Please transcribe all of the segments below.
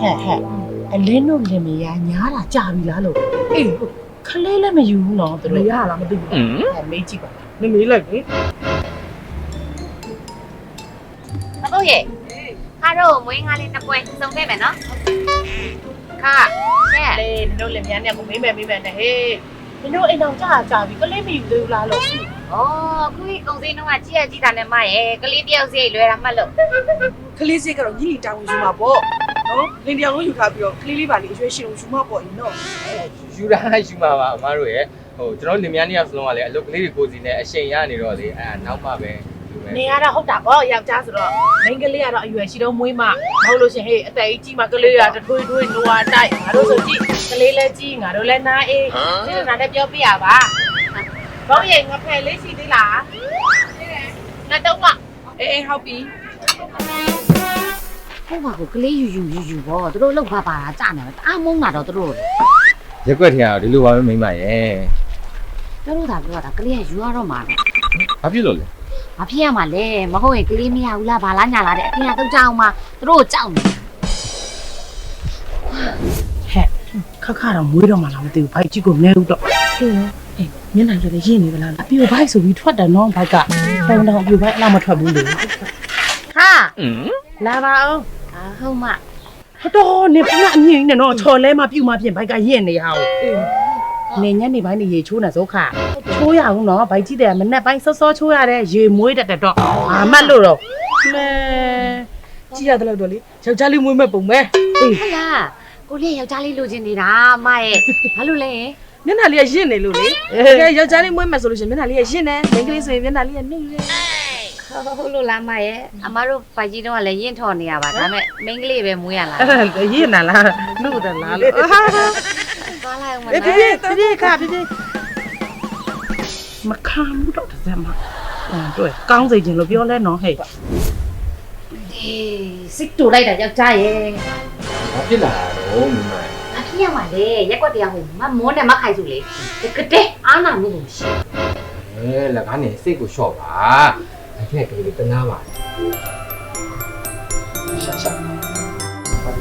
ဟဲ့ဟဲ့အလင်းတို့လင်မယားညားတာကြာပြီလားလို့အေးခလေးလည်းမယူဘူးနော်သူမတို့ရလားမသိဘူးဟဲ့မေးကြည့်ပါနေမေးလိုက်လေမတို့ရဲ့ခါတော့မွေးငါလေးတစ်ပွဲစုံခဲ့မယ်နော်ခါတဲ့လေနင်တို့လင်မယားနဲ့ကိုမေးမယ်မေးမယ်နဲ့ဟေးနင်တို့အိမ်တော်ကြာကြာပြီကလေးမယူသေးဘူးလားလို့ဩခုကြီးကုံစင်းတော့ကြည့်ရကြည့်တာနဲ့မရဲ့ကလေးတယောက်စီလွယ်တာမှတ်လို့ ကလေးစိတ်ကတော့ညီလီတောင်းယူမှာပေါ့နော်လင်းတယောက်လုံးယူထားပြီးတော့ကလေးလေးပါလေးအရွှေရှင်လုံးယူမှာပေါ့ရင်နော်ယူတာယူမှာပါအမားတို့ရဲ့ဟိုကျွန်တော်လင်မယားနှစ်ယောက်စလုံးကလည်းအလုပ်ကလေးတွေကိုစီနဲ့အရှိန်ရနေတော့လေအဲနောက်မှပဲယူမယ်နေရတာဟုတ်တာပေါ့ယောက်ျားဆိုတော့မိန်းကလေးကတော့အရွယ်ရှိတော့မွေးမှမဟုတ်လို့ရှရင်ဟေးအသက်ကြီးမှကလေးကတထွေးထွေးနိုးအတိုက်ငါတို့ဆိုကြည့်ကလေးလည်းကြီးငါတို့လည်းနားအေးဒီလိုနားလည်းပြောပြရပါဘောင်းရိတ်ငါဖယ်လေးရှိသေးလားငါတော့မအေးအေးဟုတ်ပြီ ဟုတ်ပါကိုကလေးယူယူယူယူပေါ့သူတို့လောက်ပါပါတာကြာနေတယ်အားမုန်းတာတော့သူတို့ရက်ွက်ထင်ရတော့ဒီလိုပါပဲမိမရဲ့သူတို့သာပြောတာကလေးကယူရတော့မှာဘာဖြစ်လို့လဲမဖြစ်ရမှာလဲမဟုတ်ရင်ကလေးမရဘူးလားဘာလားညာလားတဲ့အပြင်ကတော့ကြောက်မှာသူတို့ကြောက်နေဟဲ့ခက်ခါတော့မွေးတော့မှလားမသိဘူးဘိုက်ကြီးကိုမနေဘူးတော့အေးရောအေးမျက်နှာလည်းရင့်နေဗလားအပြိုဘိုက်ဆိုပြီးထွက်တယ်နော်ဘိုက်ကတောင်းတောင်းအပြိုဘိုက်အလောက်မထွက်ဘူးလေခါလာပါအောင်အာ ဟုတ်မှဟတော်နေဖနာအမြင်နဲ့နော်ချော်လဲမှပြုတ်မှပြင်ဘိုက်ကရင့်နေရအောင်နေညနေပိုင်းနေရေချိုးနေစောခချိုးရအောင်နော်ဘိုက်ကြီးတယ်မနဲ့ပိုင်းစောစောချိုးရတဲ့ရေမွေးတတ်တယ်တော့အာမတ်လို့တော့မဲကြည့်ရတယ်လို့တော့လေယောက်ျားလေးမွေးမဲ့ပုံပဲအေးဟလာကိုလေးယောက်ျားလေးလိုချင်နေတာမရဲ့ဘာလို့လဲမျက်နှာလေးကရင့်နေလို့လေကဲယောက်ျားလေးမွေးမဲ့ဆိုလို့ရှိရင်မျက်နှာလေးကရင့်နေမိန်းကလေးဆိုရင်မျက်နှာလေးကနှုတ်နေ ဟုတ်လို့လားမရဲ့အမတို့ဖိုက်ကြီးတော့လည်းရင့်ထော်နေရပါဒါပေမဲ့မိန်းကလေးပဲမွေးရလားအဲ့ဒါရင့်နာလားလူတလားလို့သွားလိုက်အောင်မအေးနော်ပြပြပြပြခါပြပြမခံဘူးတော့တစ်စက်မှာအဲ့တွေ့ကောင်းစေခြင်းလို့ပြောလဲနော်ဟဲ့အေးစစ်တူလိုက်တာယောက်ျားရဲ့ဘာဖြစ်လာတော့မိမရဲ့ဘာဖြစ်ရမှာလဲရက်ကွက်တရားဟိုမမွန်းနဲ့မခိုင်စုလေကတဲ့အားနာမှုကိုရှိအဲလက်ကားနေစိတ်ကိုလျှော့ပါ အဲ့ဒီကလေးတနာပါရှာရှာ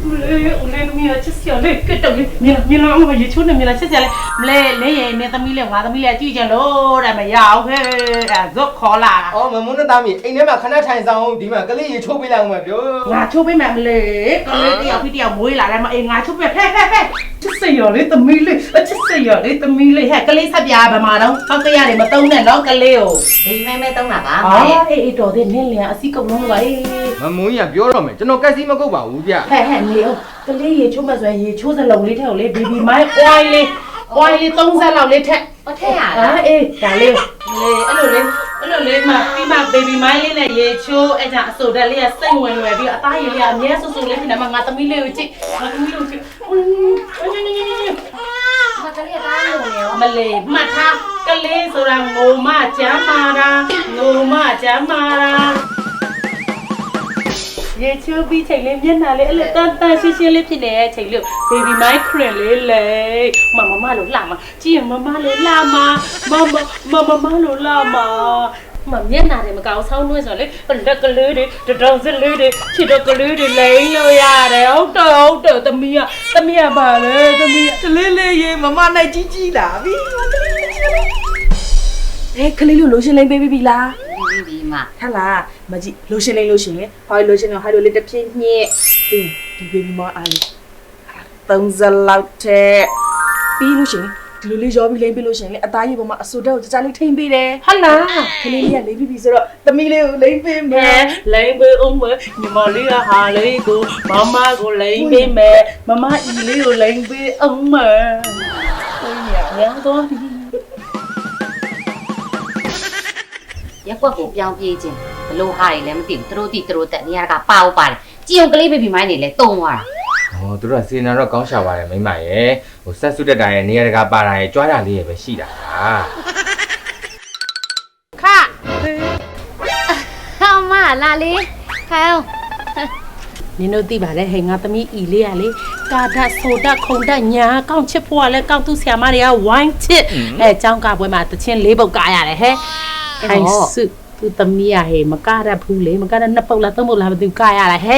ဦးလေးဦးလေးမင်းချစ်စရာလေးကတ်တော့မြင်မြင်လာမရေချိုးနေမြင်လာချစ်စရာလေးမလဲလဲရဲ့နေသမီးလေးငါသမီးလေးကြည့်ကြလို့တဲ့မရအောင်ဟဲ့အဲဇော့ခေါ်လာအော်မမုန်းနဲ့သားမီအိမ်ထဲမှာခ ဏထိုင်ဆောင်ဒီမှာကလေးရေချိုးပေးလိုက်အောင်မပြောငါချိုးပေးမယ်မလဲကလေးတယောက်ပြီးတယောက်မွေးလာတယ်မအေးငါချိုးပေးဖဲဖဲဖဲချစ်စရာလေးသမီးလေးချစ်စရာလေးသမီးလေးဟဲ့ကလေးဆက်ပြားဗမာတော့ဟောက်ကရတယ်မတုံးနဲ့နော်ကလေးကိုဒီမဲမဲတုံးတာပါမအော်ရဲ့အေးအေးတော်တယ်နင်းလျာအစီကုံလုံးပါအေးမမုန်းကြီးကပြောတော့မယ်ကျွန်တော်ကက်စီမကုတ်ပါဘူးဗျဟဲ့ဟဲ့နေအောင်ကလေးရေချိုးမှဆိုရင်ရေချိုးစလုံးလေးထည့်ကိုလေဘီဘီမိုင်းပွိုင်းလေးပွိုင်းလေး30လောက်လေးထက်အထက်ရအာအေးဒါလေးလေအဲ့လိုလေး အဲ့လိုလေးမှပြီးမှ baby မိုင်းလေးနဲ့ရေချိုးအဲ့ဒါအစိုးတက်လေးကစိတ်ဝင်လွယ်ပြီးအသားရည်လေးကအမြဲဆူဆူလေးဖြစ်နေမှာငါသမီးလေးကိုကြည့်ငါသမီးလေးကိုကြည့်อืมမကလေးသားလို့နေရောမလေးမှတ်ထားကလေးဆိုတာငိုမချမ်းမာတာငိုမချမ်းမာတာ ရေချိုးပြီးချိန်လေးမျက်နှာလေးအဲ့လိုတန်တန်ရှင်းရှင်းလေးဖြစ်နေတဲ့ချိန်လေး baby my cream လေးလေမမမလို့လှမှာကြည့်ရမမလေးလှမှာမမမမမလို့လှမှာမမျက်နှာတွေမကောင်းဆောင်းနှွဲဆိုလေလက်ကလေးတွေတတောင်စလေးတွေခြေတော့ကလေးတွေလိမ့်လို့ရတယ်ဟုတ်တော့ဟုတ်တော့သမီးကသမီးကပါလေသမီးကကလေးလေးရေမမနိုင်ကြီးကြီးလာပြီအေးကလေးလေးလိုရှင်လိမ့်ပေးပြီလားဒီဒီ မှာဟာလားမကြည့်လိုရှင်လိမ့်လို့ရှင်လေဟောလိုရှင်တော့ဟိုလိုလေးတစ်ပြင်းညက်ပြီးဒီ baby မအားလေး30လောက်တဲ့ပြီးလို့ရှင်ဒီလိုလေးရောပြီးလိမ့်ပေးလို့ရှင်လေအသားကြီးပေါ်မှာအစိုးတက်ကိုကြကြလေးထိမ့်ပေးတယ်ဟာလားကလေးလေးကလိမ့်ပြီးပြီဆိုတော့သမီးလေးကိုလိမ့်ပေးမမဲယ်လိမ့်ပေးအောင်မညီမလေးကဟာလေးကိုမမကိုလိမ့်ပေးမယ်မမအီလေးကိုလိမ့်ပေးအောင်မရန်တော့ဒီရ က်ကွက်ကိုပြောင်းပြေးခြင်းဘလို့ဟာတွေလည်းမသိဘူးသူတို့တိသူတို့တက်နေရတာကပါအောင်ပါတယ်ကြည်ုံကလေးဘေဘီမိုင်းနေလဲတုံသွားတာဟောသူတို့ကစေနာတော့ကောင်းရှာပါတယ်မိမရဲ့ဟိုဆက်စုတက်တာရဲ့နေရာတကာပါတာရဲ့ကြွားတာလေးရဲ့ပဲရှိတာဟာခဟောမလာလေးခိုင်းအောင်နင်တို့သိပါတယ်ဟဲ့ငါသမီးအီလေးကလေကာဒတ်ဆိုဒတ်ခုံဒတ်ညာကောင်းချစ်ဖို့ကလည်းကောင်းသူဆရာမတွေကဝိုင်းချစ်အဲចောင်းကပွဲမှာတချင်းလေးပုတ်ကားရတယ်ဟဲ့ ခိုင်စုသူသမီးရဟေမကရဘူးလေမကရနှစ်ပုတ်လားသုံးပုတ်လားမသိဘူးကရလားဟဲ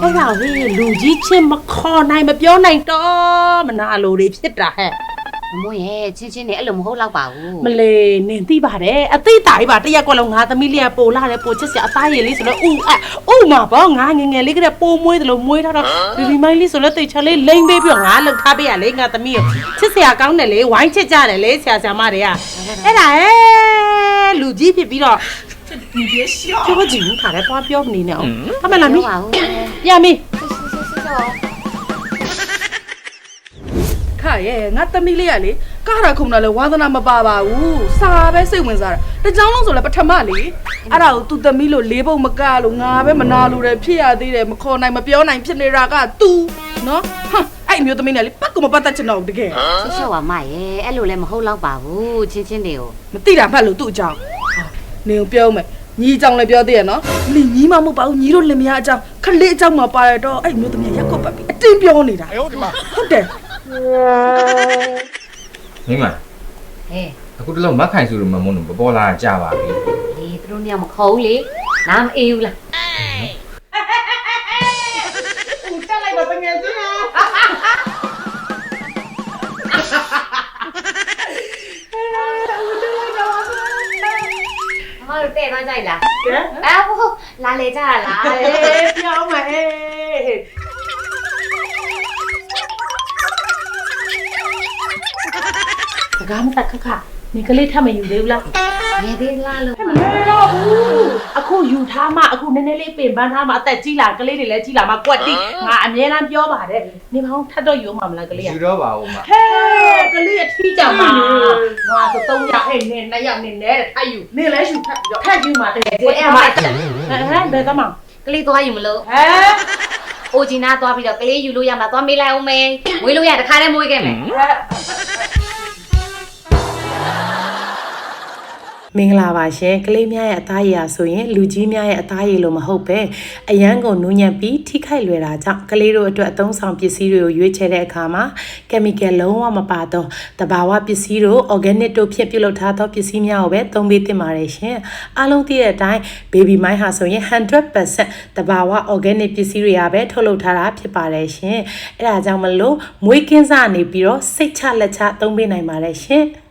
အဲ့ဒါဟေးလူကြီးချင်းမခေါ်နိုင်မပြောနိုင်တော့မနာလိုတွေဖြစ်တာဟဲ့မမွန်းရဲ့ချင်းချင်းနဲ့အဲ့လိုမဟုတ်တော့ပါဘူးမလေးနင်သိပါတယ်အသိတာကြီးပါတရက်ကွက်လုံးငါသမီးလေးကပိုလာတယ်ပိုချစ်စရာအသားရည်လေးဆိုတော့ဥအဥမှာပေါ့ငါငယ်ငယ်လေးကတည်းကပိုမွေးတယ်လို့မွေးထားတော့ဘီဘီမိုင်းလေးဆိုတော့တိတ်ချလေးလိမ့်ပေးပြီးတော့ငါလှုပ်ထားပေးရလေငါသမီးကိုချစ်စရာကောင်းတယ်လေဝိုင်းချစ်ကြတယ်လေဆရာဆရာမတွေကအဲ့ဒါဟဲ့ လူကြီးဖြစ်ပြီးတော့ဒီပြေရှော့ပြောကြည့်ဘူးခါလဲသွားပြောမနေနဲ့အောင်။အမေလာမီပါဘူး။ရမီခါရဲ့ငါသမီးလေးကလေကားရခုံတာလဲဝါသနာမပါပါဘူး။စာပဲစိတ်ဝင်စားတာ။တစ်ကြောင်လုံးဆိုလဲပထမလေအဲ့ဒါကိုသူသမီးလို့လေးပုံမကလို့ငါပဲမနာလို့တယ်ဖြစ်ရသေးတယ်မခေါ်နိုင်မပြောနိုင်ဖြစ်နေတာက तू နော်။ဟာ အဲ့အမျိုးသမီးနဲ့လေပတ်ကမပတ်တတ်ချင်တော့ဘူးတကယ်ချစ်ချော့ပါမရဲ့အဲ့လိုလည်းမဟုတ်တော့ပါဘူးချင်းချင်းတွေကိုမသိတာမှတ်လို့သူ့အကြောင်းဟာနေကိုပြောမယ်ညီအကြောင်းလည်းပြောသေးရနော်မလီညီမမဟုတ်ပါဘူးညီတို့လင်မယားအကြောင်းခလေးအကြောင်းမှာပါရတော့အဲ့အမျိုးသမီးကရက်ကွက်ပတ်ပြီးအတင်းပြောနေတာဟုတ်တယ်မိမဟဲ့အခုတလုံးမက်ခိုင်ဆိုလို့မမုန်းလို့ပေါ်လာကြပါပြီလေသူတို့ညမခေါ်ဘူးလေနားမအေးဘူးလား တို့တဲ့သွားကြိုက်လားကဲအဲ့ဟုတ်လာလေကြလားအေးပြောင်းမယ်ဟေးစကားမတက်ခခနေကလေးထပ်မယူသေးဘူးလား ငယ်သေးလားလို့မတော့ဘူးအခုယူထားမှအခုနည်းနည်းလေးပင်ပန်းထားမှအသက်ကြီးလာကလေးတွေလည်းကြီးလာမှကွက်တိငါအမြဲတမ်းပြောပါတယ်နေမအောင်ထပ်တော့ယူမှာမလားကလေးကယူတော့ပါဦးမဟဲကလေးအထီးကြမှာငါဆို၃ယောက်ဟဲ့နေနှစ်ယောက်နေနဲ့ထပ်ယူနေလဲရှူဖတ်ပြီးတော့ထပ်ယူမှာတကယ်ကြီးအဲ့မှာဟမ်ဘယ်သမကလေးသွားယူမလို့ဟဲအိုဂျီနာသွားပြီးတော့ကလေးယူလို့ရမှာသွားမေးလိုက်အောင်မေးမွေးလို့ရတခါတည်းမွေးခဲ့မယ် မင်္ဂလာပါရှင်ကလေးများရဲ့အသားရည်ဟာဆိုရင်လူကြီးများရဲ့အသားရည်လို့မဟုတ်ပဲအရန်ကိုနူးညံ့ပြီးထိခိုက်လွယ်တာကြောင့်ကလေးတို့အတွက်အသုံးဆောင်ပစ္စည်းတွေကိုရွေးချယ်တဲ့အခါမှာ chemical လုံးဝမပါတော့တဘာဝပစ္စည်းတို့ organic တို့ဖြင့်ပြုလုပ်ထားသောပစ္စည်းများကိုပဲသုံးပေးသင့်ပါတယ်ရှင်အားလုံးသိတဲ့အတိုင်း baby mine ဟာဆိုရင်100%တဘာဝ organic ပစ္စည်းတွေကပဲထုတ်လုပ်ထားတာဖြစ်ပါတယ်ရှင်အဲ့ဒါကြောင့်မလို့မွေးကင်းစနေပြီးတော့စိတ်ချလက်ချသုံးပေးနိုင်ပါတယ်ရှင်